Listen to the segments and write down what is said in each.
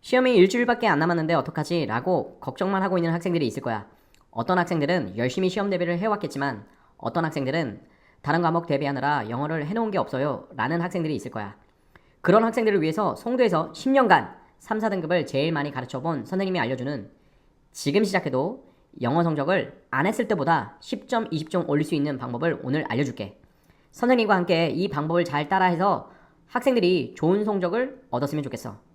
시험이 일주일밖에 안 남았는데 어떡하지? 라고 걱정만 하고 있는 학생들이 있을 거야. 어떤 학생들은 열심히 시험 대비를 해왔겠지만 어떤 학생들은 다른 과목 대비하느라 영어를 해놓은 게 없어요. 라는 학생들이 있을 거야. 그런 학생들을 위해서 송도에서 10년간 3, 4등급을 제일 많이 가르쳐 본 선생님이 알려주는 지금 시작해도 영어 성적을 안 했을 때보다 10점, 20점 올릴 수 있는 방법을 오늘 알려줄게. 선생님과 함께 이 방법을 잘 따라해서 학생들이 좋은 성적을 얻었으면 좋겠어.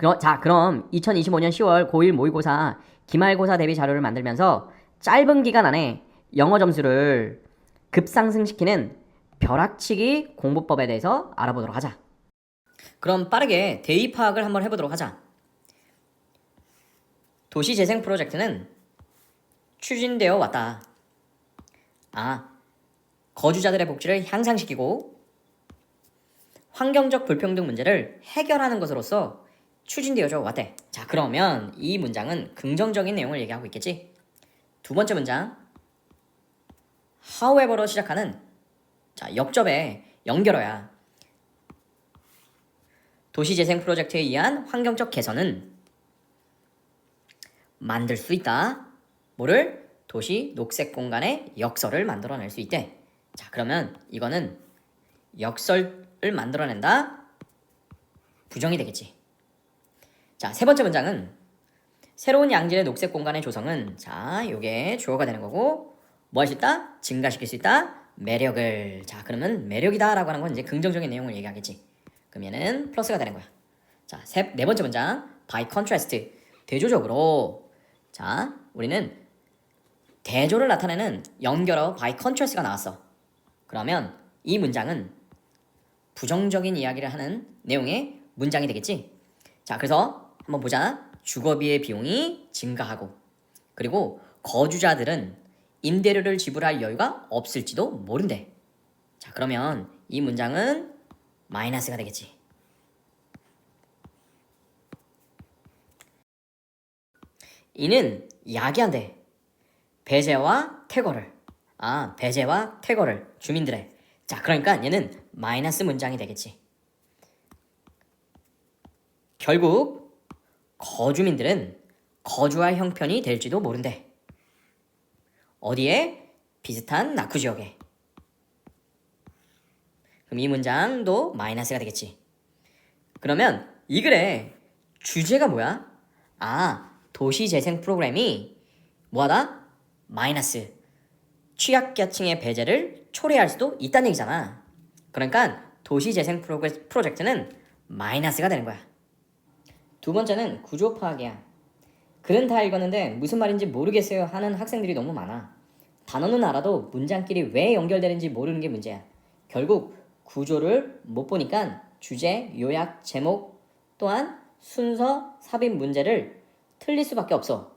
그럼, 자, 그럼 2025년 10월 고1 모의고사 기말고사 대비 자료를 만들면서 짧은 기간 안에 영어 점수를 급상승시키는 벼락치기 공부법에 대해서 알아보도록 하자. 그럼 빠르게 대의 파악을 한번 해보도록 하자. 도시 재생 프로젝트는 추진되어 왔다. 아, 거주자들의 복지를 향상시키고 환경적 불평등 문제를 해결하는 것으로서 추진되어져 왔대. 자, 그러면 이 문장은 긍정적인 내용을 얘기하고 있겠지? 두 번째 문장. however로 시작하는 자, 역접의 연결어야. 도시재생 프로젝트에 의한 환경적 개선은 만들 수 있다. 뭐를? 도시 녹색 공간의 역설을 만들어낼 수 있대. 자, 그러면 이거는 역설을 만들어낸다. 부정이 되겠지. 자, 세 번째 문장은 새로운 양질의 녹색 공간의 조성은 자, 요게 주어가 되는 거고 뭐 할 수 있다? 증가시킬 수 있다. 매력을. 자, 그러면 매력이다라고 하는 건 이제 긍정적인 내용을 얘기하겠지. 그러면은 플러스가 되는 거야. 자, 세, 네 번째 문장. by contrast. 대조적으로. 자, 우리는 대조를 나타내는 연결어 by contrast가 나왔어. 그러면 이 문장은 부정적인 이야기를 하는 내용의 문장이 되겠지. 자, 그래서 한번 보자. 주거비의 비용이 증가하고 그리고 거주자들은 임대료를 지불할 여유가 없을지도 모른대. 자, 그러면 이 문장은 마이너스가 되겠지. 이는 야기한대. 배제와 퇴거를. 아, 배제와 퇴거를 주민들의. 자, 그러니까 얘는 마이너스 문장이 되겠지. 결국 거주민들은 거주할 형편이 될지도 모른대. 어디에? 비슷한 낙후 지역에. 그럼 이 문장도 마이너스가 되겠지. 그러면 이 글의 주제가 뭐야? 아, 도시 재생 프로그램이 뭐하다? 마이너스. 취약계층의 배제를 초래할 수도 있다는 얘기잖아. 그러니까 도시 재생 프로그레- 프로젝트는 마이너스가 되는 거야. 두 번째는 구조 파악이야. 글은 다 읽었는데 무슨 말인지 모르겠어요 하는 학생들이 너무 많아. 단어는 알아도 문장끼리 왜 연결되는지 모르는 게 문제야. 결국 구조를 못 보니까 주제, 요약, 제목 또한 순서, 삽입 문제를 틀릴 수밖에 없어.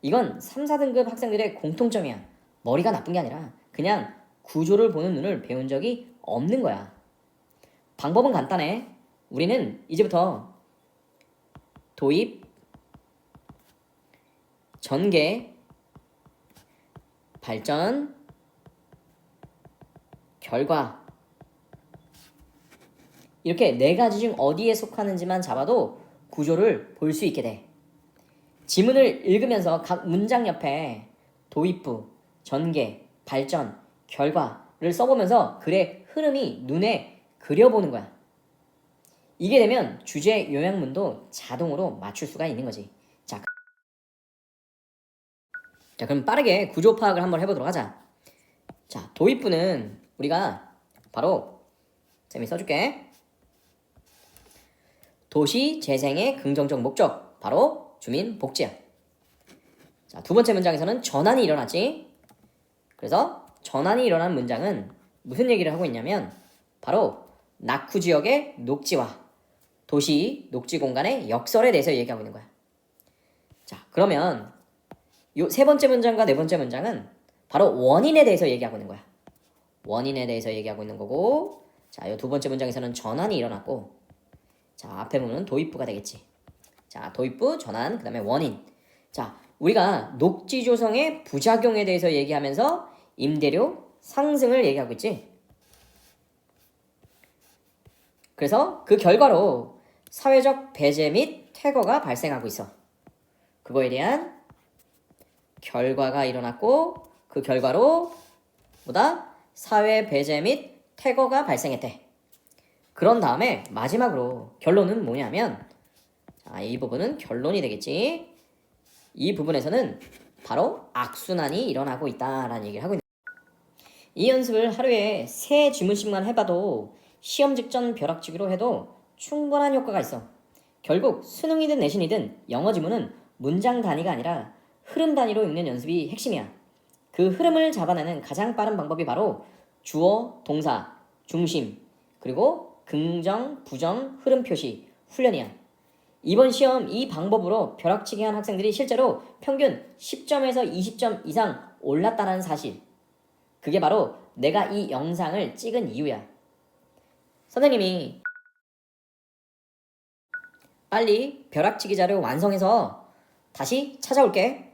이건 3, 4등급 학생들의 공통점이야. 머리가 나쁜 게 아니라 그냥 구조를 보는 눈을 배운 적이 없는 거야. 방법은 간단해. 우리는 이제부터 도입, 전개, 발전, 결과 이렇게 네 가지 중 어디에 속하는지만 잡아도 구조를 볼 수 있게 돼. 지문을 읽으면서 각 문장 옆에 도입부, 전개, 발전, 결과를 써보면서 글의 흐름이 눈에 그려보는 거야. 이게 되면 주제 요약문도 자동으로 맞출 수가 있는 거지. 자, 그- 자 그럼 빠르게 구조 파악을 한번 해보도록 하자. 자, 도입부는 우리가 바로 쌤이 써줄게. 도시 재생의 긍정적 목적 바로 주민 복지야. 자, 두 번째 문장에서는 전환이 일어났지. 그래서 전환이 일어난 문장은 무슨 얘기를 하고 있냐면 바로 낙후 지역의 녹지와 도시 녹지 공간의 역설에 대해서 얘기하고 있는 거야. 자, 그러면 요 세 번째 문장과 네 번째 문장은 바로 원인에 대해서 얘기하고 있는 거야. 원인에 대해서 얘기하고 있는 거고, 자, 요 두 번째 문장에서는 전환이 일어났고, 자, 앞에 보면 도입부가 되겠지. 자, 도입부, 전환, 그 다음에 원인. 자, 우리가 녹지 조성의 부작용에 대해서 얘기하면서 임대료 상승을 얘기하고 있지. 그래서 그 결과로 사회적 배제 및 퇴거가 발생하고 있어. 그거에 대한 결과가 일어났고 그 결과로 뭐다? 사회 배제 및 퇴거가 발생했대. 그런 다음에 마지막으로 결론은 뭐냐면 자, 이 부분은 결론이 되겠지. 이 부분에서는 바로 악순환이 일어나고 있다라는 얘기를 하고 있는 이 연습을 하루에 세 지문씩만 해봐도 시험 직전 벼락치기로 해도 충분한 효과가 있어. 결국 수능이든 내신이든 영어 지문은 문장 단위가 아니라 흐름 단위로 읽는 연습이 핵심이야. 그 흐름을 잡아내는 가장 빠른 방법이 바로 주어, 동사, 중심, 그리고 긍정, 부정, 흐름 표시, 훈련이야. 이번 시험 이 방법으로 벼락치기 한 학생들이 실제로 평균 10점에서 20점 이상 올랐다는 사실. 그게 바로 내가 이 영상을 찍은 이유야. 선생님이 빨리 벼락치기 자료 완성해서 다시 찾아올게.